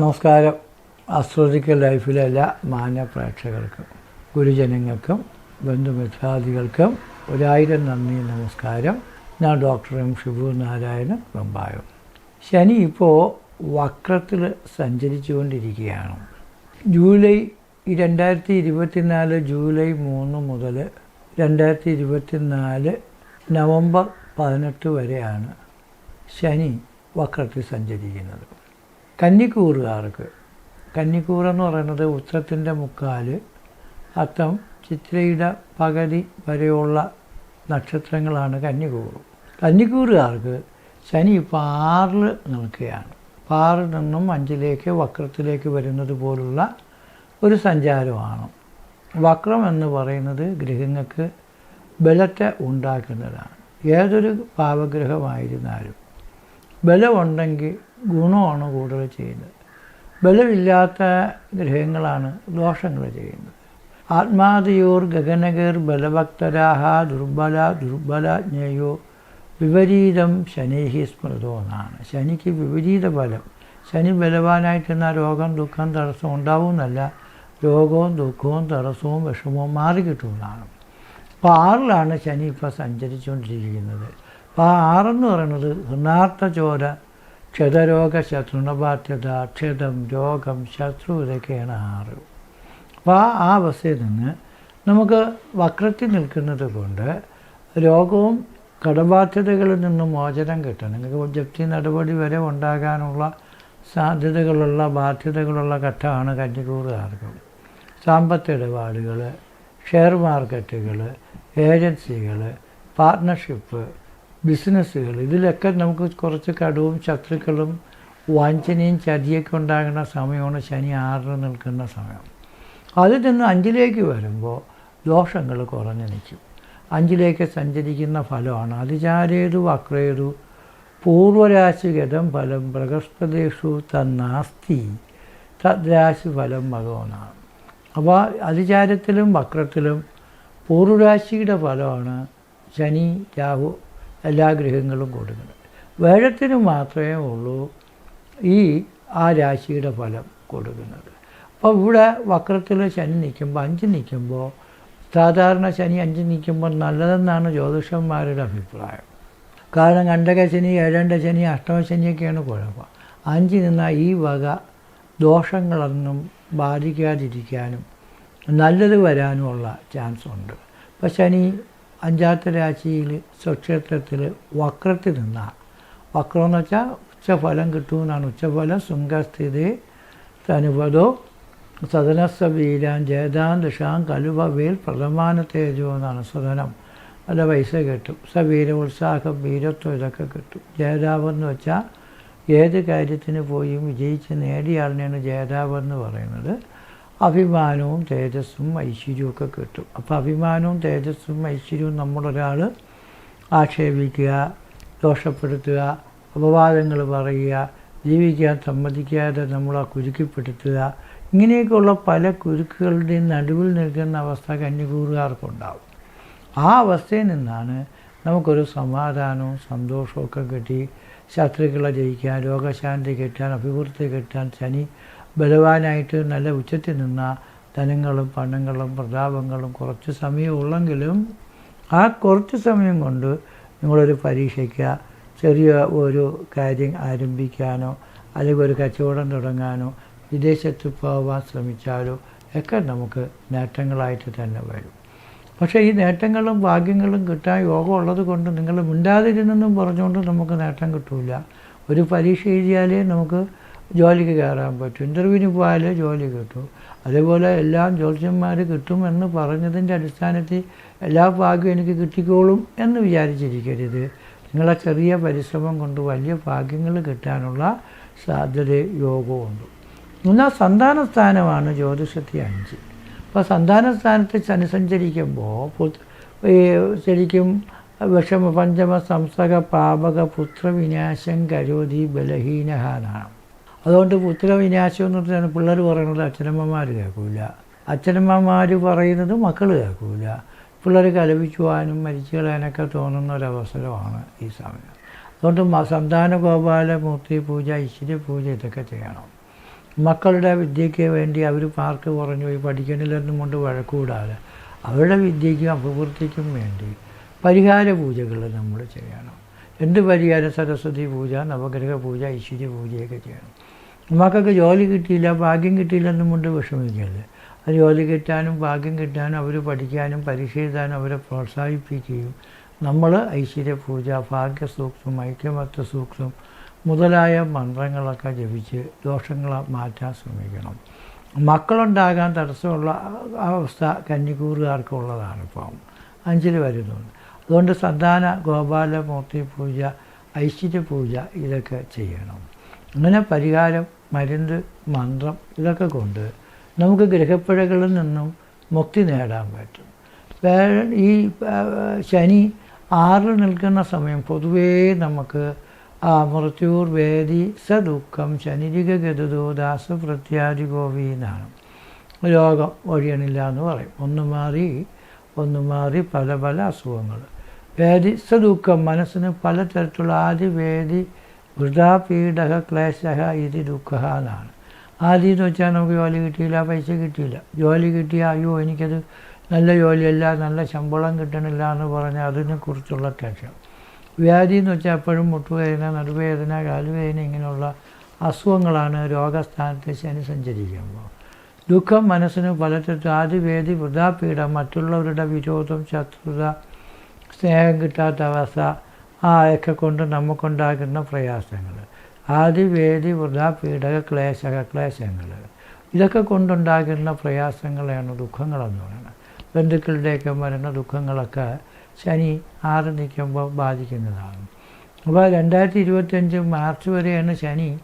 നമസ്കാരം. അസ്ട്രോളജിക്കൽ ലൈഫിലെ എല്ലാ മാന്യ പ്രേക്ഷകർക്കും ഗുരുജനങ്ങൾക്കും ബന്ധുമിത്രാദികൾക്കും ഒരായിരം നന്ദി നമസ്കാരം. ഞാൻ ഡോക്ടർ എം. ഷിബു നാരായണൻ വെമ്പായം ശനി ഇപ്പോൾ വക്രത്തിൽ സഞ്ചരിച്ചുകൊണ്ടിരിക്കുകയാണ്. ജൂലൈ രണ്ടായിരത്തി ഇരുപത്തിനാല് ജൂലൈ മൂന്ന് മുതൽ രണ്ടായിരത്തി ഇരുപത്തിനാല് നവംബർ പതിനെട്ട് വരെയാണ് ശനി വക്രത്തിൽ സഞ്ചരിക്കുന്നത്. കന്നിക്കൂറുകാർക്ക്. കന്നിക്കൂറെന്ന് പറയുന്നത് ഉത്രത്തിന്റെ മുക്കാൽ. അത്തം ചിത്രയുടെ പകുതി വരെയുള്ള നക്ഷത്രങ്ങളാണ് കന്നിക്കൂറ്. കന്നിക്കൂറുകാർക്ക് ശനി ഇപ്പോൾ ആറിൽ നിൽക്കുകയാണ്. ആറിൽ നിന്നും അഞ്ചിലേക്ക് വക്രത്തിലേക്ക് വരുന്നത് പോലുള്ള ഒരു സഞ്ചാരമാണ്. വക്രം എന്ന് പറയുന്നത് ഗ്രഹങ്ങൾക്ക് ബലത്തെ ഉണ്ടാക്കുന്നതാണ്. ഏതൊരു പാവഗ്രഹമായിരുന്നാലും ബലമുണ്ടെങ്കിൽ ഗുണമാണ് കൂടുതൽ ചെയ്യുന്നത്. ബലമില്ലാത്ത ഗ്രഹങ്ങളാണ് ദോഷങ്ങൾ ചെയ്യുന്നത്. ആത്മാതിയോർ ഗഗനഗർ ബലഭക്തരാഹ ദുർബല ദുർബലജ്ഞയോ വിപരീതം ശനിഹി സ്മൃതോ എന്നാണ്. ശനിക്ക് വിപരീത ബലം. ശനി ബലവാനായിട്ടിരുന്ന രോഗം ദുഃഖം തടസ്സം ഉണ്ടാവുമെന്നല്ല രോഗവും ദുഃഖവും തടസ്സവും വിഷമവും മാറിക്കിട്ടുമെന്നാണ്. അപ്പോൾ ആറിലാണ് ശനി ഇപ്പോൾ സഞ്ചരിച്ചുകൊണ്ടിരിക്കുന്നത്. അപ്പോൾ ആ ആറെന്ന് പറയുന്നത് ഹൃണാർത്ഥ ചോര ക്ഷതരോഗ ശത്രുണബാധ്യത ക്ഷതം രോഗം ശത്രു ഇതൊക്കെയാണ് ആറ്. അപ്പോൾ ആ ആ അവസ്ഥയിൽ നിന്ന് നമുക്ക് വക്രത്തിൽ നിൽക്കുന്നത് കൊണ്ട് രോഗവും കടബാധ്യതകളിൽ നിന്നും മോചനം കിട്ടണമെങ്കിൽ ജപ്തി നടപടി വരെ ഉണ്ടാകാനുള്ള സാധ്യതകളുള്ള ബാധ്യതകളുള്ള ഘട്ടമാണ് കഞ്ഞിക്കൂറുകാർക്ക് സാമ്പത്തിക ഇടപാടുകൾ ഷെയർ മാർക്കറ്റുകൾ ഏജൻസികൾ പാർട്ട്ണർഷിപ്പ് ബിസിനസ്സുകൾ. ഇതിലൊക്കെ നമുക്ക് കുറച്ച് കടുവും ശത്രുക്കളും വാഞ്ചനയും ചതിയൊക്കെ ഉണ്ടാകുന്ന സമയമാണ് ശനി ആറിന് നിൽക്കുന്ന സമയം. അതിൽ നിന്ന് അഞ്ചിലേക്ക് വരുമ്പോൾ ദോഷങ്ങൾ കുറഞ്ഞു നിൽക്കും. അഞ്ചിലേക്ക് സഞ്ചരിക്കുന്ന ഫലമാണ് അതിചാരേതു വക്രേതു പൂർവരാശിഗതം ഫലം ബൃഹസ്പതേഷു തന്നാസ്തി തദ്രാശി ഫലം ഭഗവാനാണ്. അപ്പോൾ അതിചാരത്തിലും വക്രത്തിലും പൂർവരാശിയുടെ ഫലമാണ് ശനി രാഹു എല്ലാ ഗ്രഹങ്ങളും കൊടുക്കുന്നത് വേഴത്തിന് മാത്രമേ ഉള്ളൂ ഈ ആ രാശിയുടെ ഫലം കൊടുക്കുന്നത്. അപ്പോൾ ഇവിടെ വക്രത്തിൽ ശനി നിൽക്കുമ്പോൾ അഞ്ച് നിൽക്കുമ്പോൾ സാധാരണ ശനി അഞ്ച് നിൽക്കുമ്പോൾ നല്ലതെന്നാണ് ജ്യോതിഷന്മാരുടെ അഭിപ്രായം. കാരണം കണ്ടക ശനി ഏഴണ്ട ശനി അഷ്ടമശനിയൊക്കെയാണ് കുഴപ്പം. അഞ്ച് നിന്നാൽ ഈ വക ദോഷങ്ങളൊന്നും ബാധിക്കാതിരിക്കാനും നല്ലത് വരാനുമുള്ള ചാൻസ് ഉണ്ട് അപ്പോൾ ശനി അഞ്ചാമത്തെ രാശിയിൽ സ്വക്ഷേത്രത്തിൽ വക്രത്തിൽ നിന്നാൽ വക്രം എന്ന് വെച്ചാൽ ഉച്ചഫലം കിട്ടുമെന്നാണ്. ഉച്ചഫലം ശൃംഗസ്ഥിതി തനുപതോ സദനസ്വീരാൻ ജേതാൻ ദശാം കലുവ വേൽ പ്രഥമാന തേജോ എന്നാണ് സദനം നല്ല പൈസ കിട്ടും. സവീര ഉത്സാഹം വീരത്വം ഇതൊക്കെ കിട്ടും. ജേതാവെന്ന് വെച്ചാൽ ഏത് കാര്യത്തിന് പോയും വിജയിച്ച് നേടിയ ആളിനെയാണ് ജയതാവെന്ന് പറയുന്നത്. അഭിമാനവും തേജസ്സും ഐശ്വര്യവും ഒക്കെ കിട്ടും. അപ്പോൾ അഭിമാനവും തേജസ്സും ഐശ്വര്യവും നമ്മളൊരാൾ ആക്ഷേപിക്കുക ദോഷപ്പെടുത്തുക അപവാദങ്ങൾ പറയുക ജീവിക്കാൻ സമ്മതിക്കാതെ നമ്മളെ കുരുക്കിപ്പെടുത്തുക ഇങ്ങനെയൊക്കെയുള്ള പല കുരുക്കുകളുടെയും നടുവിൽ നിൽക്കുന്ന അവസ്ഥ കന്യകൂറുകാർക്കുണ്ടാവും ആ അവസ്ഥയിൽ നിന്നാണ് നമുക്കൊരു സമാധാനവും സന്തോഷവും ഒക്കെ കിട്ടി. ശത്രുക്കളെ ജയിക്കാൻ രോഗശാന്തി കിട്ടാൻ അഭിവൃദ്ധി കിട്ടാൻ ശനി ബലവാനായിട്ട് നല്ല ഉച്ചത്തിൽ നിന്ന ധനങ്ങളും പണങ്ങളും പ്രതാപങ്ങളും കുറച്ച് സമയം ഉള്ളെങ്കിലും ആ കുറച്ച് സമയം കൊണ്ട് നിങ്ങളൊരു പരീക്ഷയ്ക്ക് ചെറിയ ഒരു കാര്യം ആരംഭിക്കാനോ അല്ലെങ്കിൽ ഒരു കച്ചവടം തുടങ്ങാനോ വിദേശത്ത് പോകാൻ ശ്രമിച്ചാലോ ഒക്കെ നമുക്ക് നേട്ടങ്ങളായിട്ട് തന്നെ വരും. പക്ഷേ ഈ നേട്ടങ്ങളും ഭാഗ്യങ്ങളും കിട്ടാൻ യോഗം ഉള്ളത് കൊണ്ട് നിങ്ങൾ മിണ്ടാതിരുന്നെന്നും പറഞ്ഞുകൊണ്ട് നമുക്ക് നേട്ടം കിട്ടില്ല ഒരു പരീക്ഷ എഴുതിയാലേ നമുക്ക് ജോലിക്ക് കയറാൻ പറ്റും. ഇന്റർവ്യൂവിന് പോയാലേ ജോലി കിട്ടും. അതേപോലെ എല്ലാം ജ്യോത്സ്യന്മാർ കിട്ടുമെന്ന് പറഞ്ഞതിന്റെ അടിസ്ഥാനത്തിൽ എല്ലാ ഭാഗ്യവും എനിക്ക് കിട്ടിക്കോളും എന്ന് വിചാരിച്ചിരിക്കരുത്. നിങ്ങളെ ചെറിയ പരിശ്രമം കൊണ്ട് വലിയ ഭാഗ്യങ്ങൾ കിട്ടാനുള്ള സാധ്യത യോഗമുണ്ട് എന്നാൽ സന്താന സ്ഥാനമാണ് ജ്യോതിഷത്തിൽ അഞ്ച്. അപ്പോൾ സന്താന സ്ഥാനത്ത് ശനി സഞ്ചരിക്കുമ്പോൾ ഈ ശരിക്കും വിഷമ പഞ്ചമ സംസക പാപക പുത്രവിനാശം കരോതി ബലഹീനഹ എന്നാണ്. അതുകൊണ്ട് പുത്രവിനാശം എന്ന് പറഞ്ഞാൽ പിള്ളേർ പറയുന്നത് അച്ഛനമ്മമാർ കേൾക്കില്ല അച്ഛനമ്മമാർ പറയുന്നത് മക്കൾ കേൾക്കില്ല പിള്ളേർ കലപിക്കുവാനും മരിച്ചു കളയാനൊക്കെ തോന്നുന്ന ഒരവസരമാണ് ഈ സമയം. അതുകൊണ്ട് സന്താന ഗോപാല മൂർത്തി പൂജ ഐശ്വര്യ പൂജ ഇതൊക്കെ ചെയ്യണം. മക്കളുടെ വിദ്യയ്ക്ക് വേണ്ടി അവർ പാർക്ക് കുറഞ്ഞു പോയി പഠിക്കണില്ലെന്നും കൊണ്ട് വഴക്കൂടാതെ അവരുടെ വിദ്യയ്ക്കും അഭിവൃദ്ധിക്കും വേണ്ടി പരിഹാര പൂജകൾ നമ്മൾ ചെയ്യണം. എന്ത് പരിഹാരം സരസ്വതി പൂജ നവഗ്രഹ പൂജ ഐശ്വര്യ പൂജയൊക്കെ ചെയ്യണം. മക്കൾക്ക് ജോലി കിട്ടിയില്ല ഭാഗ്യം കിട്ടിയില്ലെന്നും കൊണ്ട് വിഷമിക്കരുത്. അത് ജോലി കിട്ടാനും ഭാഗ്യം കിട്ടാനും അവർ പഠിക്കാനും പരീക്ഷ എഴുതാനും അവരെ പ്രോത്സാഹിപ്പിക്കുകയും നമ്മൾ ഐശ്വര്യ പൂജ ഭാഗ്യ സൂക്തം ഐക്യമത്വ സൂക്തം മുതലായ മന്ത്രങ്ങളൊക്കെ ജപിച്ച് ദോഷങ്ങളെ മാറ്റാൻ ശ്രമിക്കണം. മക്കളുണ്ടാകാൻ തടസ്സമുള്ള അവസ്ഥ കന്നിക്കൂറുകാർക്കുള്ളതാണ് ഇപ്പം അഞ്ചിൽ വരുന്നുണ്ട്. അതുകൊണ്ട് സന്താന ഗോപാലമൂർത്തി പൂജ ഐശ്വര്യപൂജ ഇതൊക്കെ ചെയ്യണം. അങ്ങനെ പരിഹാരം മരുന്ന് മന്ത്രം ഇതൊക്കെ കൊണ്ട് നമുക്ക് ഗ്രഹപ്പിഴകളിൽ നിന്നും മുക്തി നേടാൻ പറ്റും. വേ- ഈ ശനി ആറിൽ നിൽക്കുന്ന സമയം പൊതുവേ നമുക്ക് ആ മൃത്യൂർ വേദി സദുഃഖം ശനിരിക ഗതുദോ ദാസ പ്രത്യാദി ഗോവി എന്നാണ്. രോഗം ഒഴിയണില്ല എന്ന് പറയും. ഒന്ന് മാറി ഒന്ന് മാറി പല പല അസുഖങ്ങൾ. വേദി സദുഃഖം മനസ്സിന് പലതരത്തിലുള്ള ആദി വേദി വൃതാപീഡ ക്ലേശ ഇതി ദുഃഖ എന്നാണ്. ആദ്യം എന്ന് വെച്ചാൽ നമുക്ക് ജോലി കിട്ടിയില്ല പൈസ കിട്ടിയില്ല. ജോലി കിട്ടിയ അയ്യോ എനിക്കത് നല്ല ജോലിയല്ല നല്ല ശമ്പളം കിട്ടണില്ല എന്ന് പറഞ്ഞാൽ അതിനെക്കുറിച്ചുള്ള ടെൻഷൻ. വ്യാധി എന്ന് വെച്ചാൽ എപ്പോഴും മുട്ടുവേദന നടുവേദന കാലുവേദന ഇങ്ങനെയുള്ള അസുഖങ്ങളാണ് രോഗസ്ഥാനത്ത് ശനി സഞ്ചരിക്കുമ്പോൾ. ദുഃഖം മനസ്സിന് പലതരത്തിൽ ആദിവേദി വൃതാപീഠം മറ്റുള്ളവരുടെ വിരോധം ശത്രുത സ്നേഹം കിട്ടാത്ത അവസ്ഥ ആ ഒക്കെ കൊണ്ട് നമുക്കുണ്ടാകുന്ന പ്രയാസങ്ങൾ. ആദിവേദി വൃതാപീഠക ക്ലേശക ക്ലേശങ്ങൾ. ഇതൊക്കെ കൊണ്ടുണ്ടാകുന്ന പ്രയാസങ്ങളെയാണ് ദുഃഖങ്ങളെന്ന് പറയുന്നത്. ബന്ധുക്കളുടെയൊക്കെ വരുന്ന ദുഃഖങ്ങളൊക്കെ ശനി ആറ് നിൽക്കുമ്പോൾ ബാധിക്കുന്നതാണ്. അപ്പോൾ രണ്ടായിരത്തി ഇരുപത്തഞ്ച് മാർച്ച് വരെയാണ് ശനി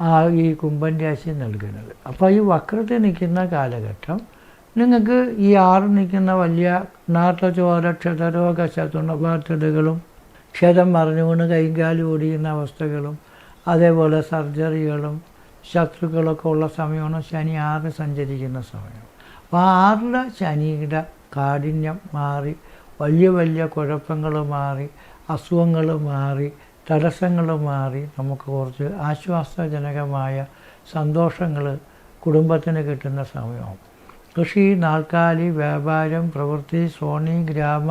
ആ ഈ കുംഭൻ രാശി നൽകുന്നത്. അപ്പോൾ ഈ വക്രത്തിൽ നിൽക്കുന്ന കാലഘട്ടം നിങ്ങൾക്ക് ഈ ആറ് നിൽക്കുന്ന വലിയ നാട്ടചോര ക്ഷതരോഗ ശതുണബാധ്യതകളും ക്ഷതം മറിഞ്ഞു കൈകാലി ഓടിയുന്ന അവസ്ഥകളും അതേപോലെ സർജറികളും ശത്രുക്കളൊക്കെ ഉള്ള സമയമാണ് ശനി ആറ് സഞ്ചരിക്കുന്ന സമയം. അപ്പോൾ ആറിലെ ശനിയുടെ കാഠിന്യം മാറി വലിയ വലിയ കുഴപ്പങ്ങൾ മാറി അസുഖങ്ങൾ മാറി തടസ്സങ്ങൾ മാറി നമുക്ക് കുറച്ച് ആശ്വാസജനകമായ സന്തോഷങ്ങൾ കുടുംബത്തിന് കിട്ടുന്ന സമയമാണ് കൃഷി നാൽക്കാലി വ്യാപാരം പ്രവൃത്തി സോണി ഗ്രാമ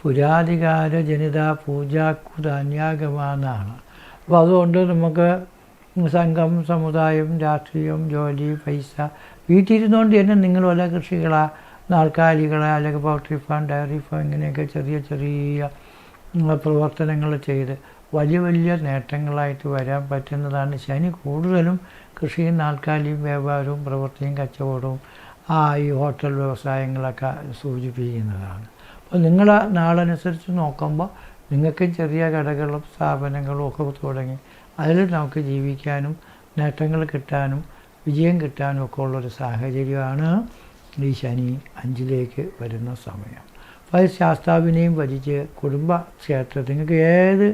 പുരാധികാര ജനിത പൂജാക്കു ധാന്യാഗമാനാണ്. അപ്പോൾ അതുകൊണ്ട് നമുക്ക് സംഘം സമുദായം രാഷ്ട്രീയം ജോലി പൈസ വീട്ടിലിരുന്നുകൊണ്ട് തന്നെ നിങ്ങൾ വല്ല കൃഷികളാ നാൽക്കാലികളെ അല്ലെങ്കിൽ പൗൾട്രി ഫാം ഡയറി ഫാം ഇങ്ങനെയൊക്കെ ചെറിയ ചെറിയ പ്രവർത്തനങ്ങൾ ചെയ്ത് വലിയ വലിയ നേട്ടങ്ങളായിട്ട് വരാൻ പറ്റുന്നതാണ്. ശനി കൂടുതലും കൃഷിയും നാൽക്കാലിയും വ്യാപാരവും പ്രവൃത്തിയും കച്ചവടവും ഈ ഹോട്ടൽ വ്യവസായങ്ങളൊക്കെ സൂചിപ്പിക്കുന്നതാണ്. അപ്പോൾ നിങ്ങൾ നാളനുസരിച്ച് നോക്കുമ്പോൾ നിങ്ങൾക്ക് ചെറിയ കടകളും സ്ഥാപനങ്ങളും ഒക്കെ തുടങ്ങി അതിൽ നമുക്ക് ജീവിക്കാനും നേട്ടങ്ങൾ കിട്ടാനും വിജയം കിട്ടാനും ഒക്കെ ഉള്ളൊരു സാഹചര്യമാണ് ഈ ശനി അഞ്ചിലേക്ക് വരുന്ന സമയം. അപ്പോൾ അത് ശാസ്താവിനെയും ഭജിച്ച് കുടുംബ ക്ഷേത്രത്തിൽ നിങ്ങൾക്ക് ഏത്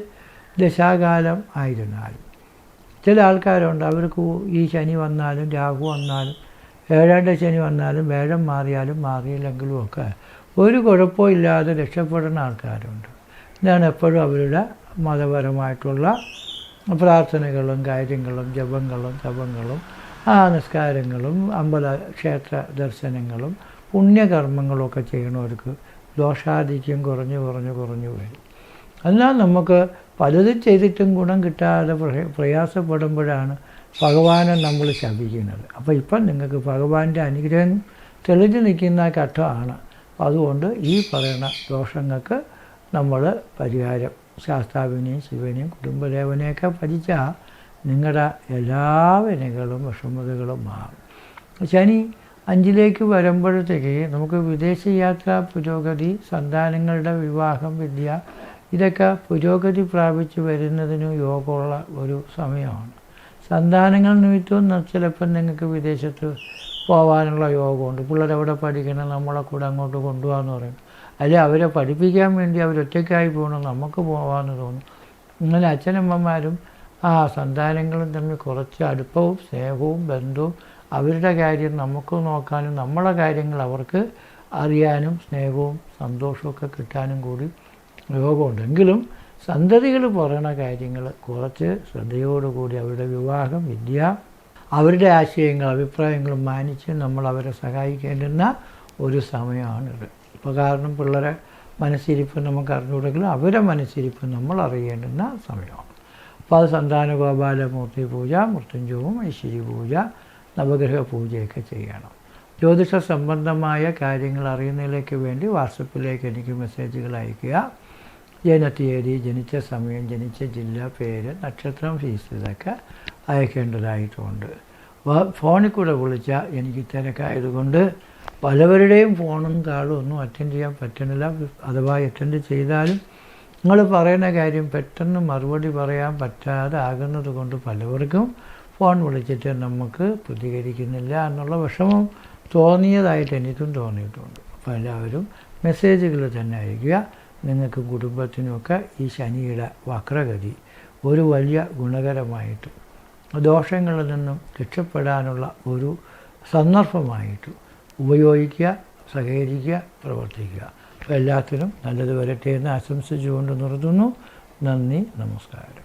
ദശാകാലം ആയിരുന്നാലും. ചില ആൾക്കാരുണ്ട് അവർക്ക് ഈ ശനി വന്നാലും രാഹു വന്നാലും ഏഴാണ്ട് ശനി വന്നാലും വേഴം മാറിയാലും മാറിയില്ലെങ്കിലും ഒക്കെ ഒരു കുഴപ്പവും ഇല്ലാതെ രക്ഷപ്പെടുന്ന ആൾക്കാരുണ്ട്. ഇതാണ് എപ്പോഴും അവരുടെ മതപരമായിട്ടുള്ള പ്രാർത്ഥനകളും കാര്യങ്ങളും ജപങ്ങളും തപങ്ങളും ആ നിസ്കാരങ്ങളും അമ്പല ക്ഷേത്ര ദർശനങ്ങളും പുണ്യകർമ്മങ്ങളൊക്കെ ചെയ്യണവർക്ക് ദോഷാധിക്യം കുറഞ്ഞു കുറഞ്ഞു കുറഞ്ഞു വരും. എന്നാൽ നമുക്ക് പലതും ചെയ്തിട്ടും ഗുണം കിട്ടാതെ പ്രയ- പ്രയാസപ്പെടുമ്പോഴാണ് ഭഗവാനെ നമ്മൾ ശപിക്കുന്നത്. അപ്പോൾ ഇപ്പം നിങ്ങൾക്ക് ഭഗവാന്റെ അനുഗ്രഹം തെളിഞ്ഞു നിൽക്കുന്ന ഘട്ടമാണ് അതുകൊണ്ട് ഈ പറയുന്ന ദോഷങ്ങൾക്ക് നമ്മൾ പരിഹാരം. ശാസ്താവിനെയും ശിവനെയും കുടുംബദേവനെയൊക്കെ ഭജിച്ചാൽ നിങ്ങളുടെ എല്ലാ വിനകളും വിഷമതകളും മാറും. ശനി അഞ്ചിലേക്ക് വരുമ്പോഴത്തേക്ക് നമുക്ക് വിദേശയാത്ര പുരോഗതി സന്താനങ്ങളുടെ വിവാഹം വിദ്യ ഇതൊക്കെ പുരോഗതി പ്രാപിച്ചു വരുന്നതിന് യോഗമുള്ള ഒരു സമയമാണ്. സന്താനങ്ങൾ നിമിത്തവും ചിലപ്പം നിങ്ങൾക്ക് വിദേശത്ത് പോകാനുള്ള യോഗമുണ്ട്. പിള്ളേരവിടെ പഠിക്കണം നമ്മളെ കൂടെ അങ്ങോട്ട് കൊണ്ടുപോകാന്ന് പറയും. അല്ലെ അവരെ പഠിപ്പിക്കാൻ വേണ്ടി അവരൊറ്റയ്ക്കായി പോകണം നമുക്ക് പോകാമെന്ന് തോന്നും. അങ്ങനെ അച്ഛനമ്മമാരും ആ സന്താനങ്ങളും തമ്മിൽ കുറച്ച് അടുപ്പവും സ്നേഹവും ബന്ധവും അവരുടെ കാര്യം നമുക്ക് നോക്കാനും നമ്മളെ കാര്യങ്ങൾ അവർക്ക് അറിയാനും സ്നേഹവും സന്തോഷവും ഒക്കെ കിട്ടാനും കൂടി യോഗമുണ്ടെങ്കിലും സന്തതികൾ പറയുന്ന കാര്യങ്ങൾ കുറച്ച് ശ്രദ്ധയോടുകൂടി അവരുടെ വിവാഹം വിദ്യ അവരുടെ ആശയങ്ങൾ അഭിപ്രായങ്ങളും മാനിച്ച് നമ്മൾ അവരെ സഹായിക്കേണ്ടുന്ന ഒരു സമയമാണിത്. ഇപ്പോൾ കാരണം പിള്ളേരെ മനസ്സിരിപ്പ് നമുക്ക് അറിഞ്ഞുകൂടെങ്കിലും അവരെ മനസ്സിരിപ്പ് നമ്മൾ അറിയേണ്ടുന്ന സമയമാണ്. അപ്പോൾ അത് സന്താന ഗോപാലമൂർത്തി പൂജ മൃത്യുഞ്ജവും ഐശ്വര്യ പൂജ നവഗ്രഹ പൂജയൊക്കെ ചെയ്യണം. ജ്യോതിഷ സംബന്ധമായ കാര്യങ്ങൾ അറിയുന്നതിലേക്ക് വേണ്ടി വാട്സപ്പിലേക്ക് എനിക്ക് മെസ്സേജുകൾ അയയ്ക്കുക. ജനതീയതി ജനിച്ച സമയം ജനിച്ച ജില്ല പേര് നക്ഷത്രം ഫീസ് ഇതൊക്കെ അയക്കേണ്ടതായിട്ടുണ്ട്. ഫോണിൽ കൂടെ വിളിച്ചാൽ എനിക്ക് തിരക്കായതുകൊണ്ട് പലവരുടെയും ഫോണും താളും ഒന്നും അറ്റൻഡ് ചെയ്യാൻ പറ്റുന്നില്ല. അഥവാ അറ്റൻഡ് ചെയ്താലും നിങ്ങൾ പറയുന്ന കാര്യം പെട്ടെന്ന് മറുപടി പറയാൻ പറ്റാതെ ആകുന്നത് കൊണ്ട് പലവർക്കും ഫോൺ വിളിച്ചിട്ട് നമുക്ക് പ്രതികരിക്കുന്നില്ല എന്നുള്ള വിഷമം തോന്നിയതായിട്ട് എനിക്കും തോന്നിയിട്ടുണ്ട്. അപ്പോൾ എല്ലാവരും മെസ്സേജുകൾ തന്നെ അയയ്ക്കുക. നിങ്ങൾക്ക് കുടുംബത്തിനുമൊക്കെ ഈ ശനിയുടെ വക്രഗതി ഒരു വലിയ ഗുണകരമായിട്ട് ദോഷങ്ങളിൽ നിന്നും രക്ഷപ്പെടാനുള്ള ഒരു സന്ദർഭമായിട്ട് ഉപയോഗിക്കുക സഹകരിക്കുക പ്രവർത്തിക്കുക. അപ്പോൾ എല്ലാത്തിനും നല്ലത് വരട്ടെ എന്ന് ആശംസിച്ചുകൊണ്ട് നിർത്തുന്നു. നന്ദി നമസ്കാരം.